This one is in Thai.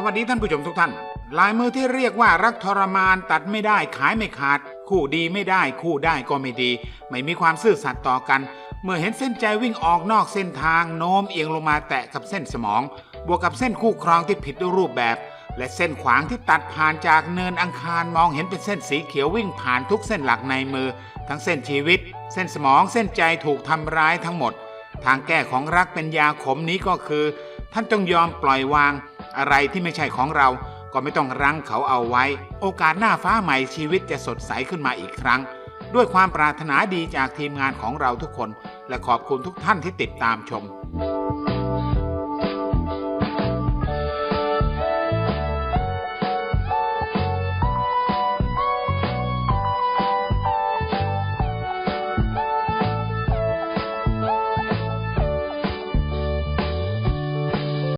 สวัสดีท่านผู้ชมทุกท่าน ลายมือที่เรียกว่ารักทรมานตัดไม่ได้ขายไม่ขาด คู่ดีไม่ได้คู่ได้ก็ไม่ดี ไม่มีความซื่อสัตย์ต่อกัน เมื่อเห็นเส้นใจวิ่งออกนอกเส้นทางโน้มเอียงลงมาแตะกับเส้นสมอง บวกกับเส้นคู่ครองที่ผิดรูปแบบ และเส้นขวางที่ตัดผ่านจากเนินอังคารมองเห็นเป็นเส้นสีเขียววิ่งผ่านทุกเส้นหลักในมือ ทั้งเส้นชีวิต เส้นสมองเส้นใจถูกทำร้ายทั้งหมด ทางแก้ของรักเป็นยาขมนี้ก็คือ ท่านต้องยอมปล่อยวาง อะไรที่ไม่ใช่ของเรา ก็ไม่ต้องรั้งเขาเอาไว้ โอกาสหน้าฟ้าใหม่ชีวิตจะสดใสขึ้นมาอีกครั้ง ด้วยความปรารถนาดีจากทีมงานของเราทุกคน และขอบคุณทุกท่านที่ติดตามชม